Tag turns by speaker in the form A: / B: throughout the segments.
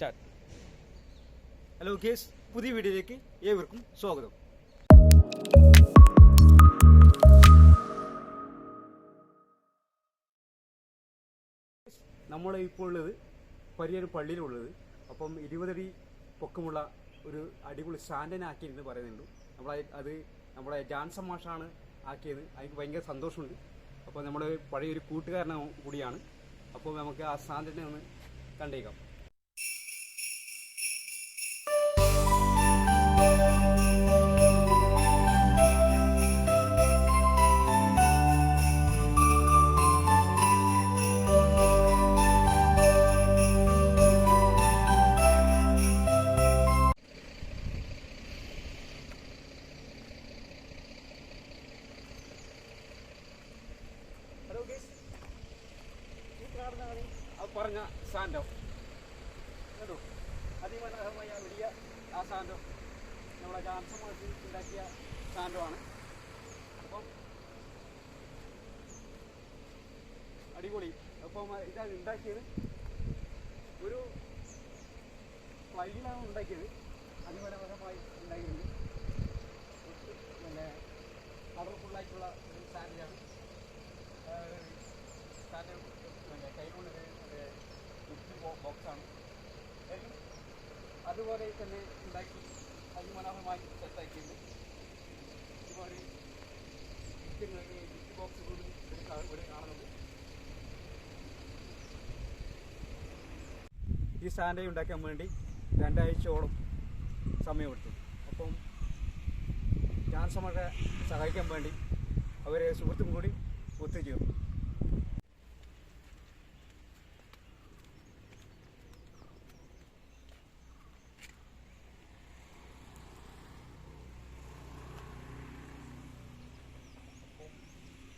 A: Start. Hello case പുതിയ വീഡിയോയിലേക്ക് ഏവർക്കും സ്വാഗതം. നമ്മൾ ഇപ്പോൾ ഉള്ളത് പരിയാരം പള്ളിയിലുള്ളത് അപ്പം ഇരുപതടി പൊക്കമുള്ള ഒരു അടിപൊളി സ്റ്റാൻഡിനെ ആക്കിയെന്ന് പറയുന്നുണ്ട്. നമ്മൾ അത് നമ്മുടെ ഡാൻസ് മാഷാണ് ആക്കിയത്. അതിന് ഭയങ്കര സന്തോഷമുണ്ട്. അപ്പോൾ നമ്മൾ പഴയൊരു കൂട്ടുകാരനും കൂടിയാണ്. അപ്പോൾ നമുക്ക് ആ സ്റ്റാൻഡിനെ ഒന്ന് കണ്ടേക്കാം. പറഞ്ഞ സാൻഡോ കേട്ടോ അതിമനോഹരമായ വലിയ ആ സാൻഡോ നമ്മളെ ജാൻസമാക്കി ഉണ്ടാക്കിയ സാൻഡോ ആണ് അപ്പം അടിപൊളി. അപ്പം ഇതാണ് ഉണ്ടാക്കിയത്. ഒരു ഫ്ലൈയിലാണ് ഉണ്ടാക്കിയത്. അതിമനോഹരമായി ഉണ്ടാക്കിയിട്ടുണ്ട് പിന്നെ കളർഫുള്ളായിട്ടുള്ള ഒരു സ്റ്റാൻഡേർഡ് പിന്നെ കൈകൊണ്ട് ഗിഫ്റ്റ് ബോക്സാണ് അതുപോലെ തന്നെ ഉണ്ടാക്കി അതിമനോഹരമായി സെറ്റാക്കിയിട്ടുണ്ട്. ഇതുപോലെ ഗിഫ്റ്റ് ബോക്സ് കൂടി ഇവിടെ കാണുന്നത്. ഈ സ്റ്റാൻഡ് ഉണ്ടാക്കാൻ വേണ്ടി രണ്ടാഴ്ചയോളം സമയമെടുത്തു. അപ്പം ജാൻസമൊക്കെ സഹായിക്കാൻ വേണ്ടി അവരെ സുഹൃത്തും കൂടി ഒത്തുചേർന്നു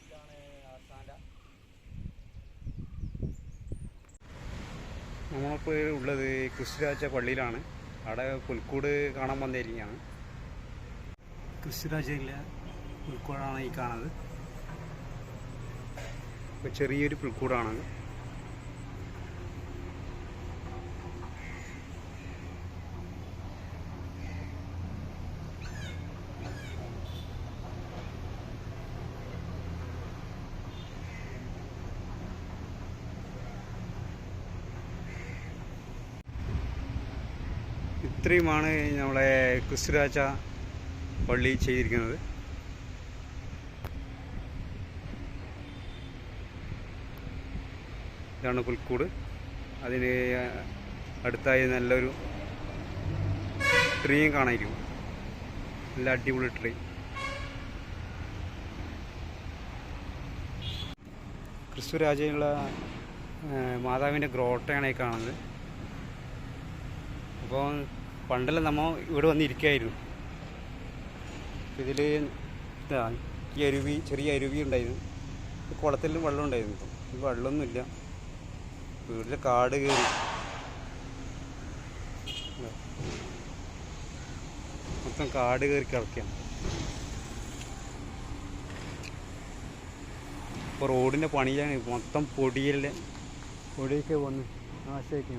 A: ഇതാണ് ആ സ്റ്റാൻഡ് നമ്മളിപ്പോൾ ഉള്ളത് ക്രിസ്തുരാജ പള്ളിയിലാണ്. അവിടെ പുൽക്കൂട് കാണാൻ വന്നിരിക്കുകയാണ്. ക്രിസ്തുരാജയിലെ പുൽക്കൂടാണ് ഈ കാണുന്നത്. ഇപ്പോൾ ചെറിയൊരു പുൽക്കൂടാണ്. ഇത്രയുമാണ് നമ്മളെ ക്രിസ്തുരാജ പള്ളി ചെയ്തിരിക്കുന്നത്. ഇതാണ് പുൽക്കൂട്. അതിന് അടുത്തായി നല്ലൊരു ട്രീയും കാണായിരിക്കും. നല്ല അടിപൊളി ട്രീ. ക്രിസ്തുരാജയുള്ള മാതാവിന്റെ ഗ്രോട്ടയാണ് ഈ കാണുന്നത്. അപ്പോൾ പണ്ടെല്ലാം നമ്മൾ ഇവിടെ വന്നിരിക്കുകയായിരുന്നു ഇതിൽ ഈ അരുവി ചെറിയ അരുവി ഉണ്ടായിരുന്നു. കുളത്തിൽ കുളത്തിലും വെള്ളം ഉണ്ടായിരുന്നു ഇപ്പം. ഈ വെള്ളമൊന്നുമില്ല. വീട്ടിൽ കാട് കയറി. മൊത്തം കാട് കയറി കിടക്കുകയാണ്. ഇപ്പോൾ റോഡിന്റെ പണിയാണ് മൊത്തം പൊടിയല്ലേ പൊടിയൊക്കെ വന്ന് നാശമാക്കി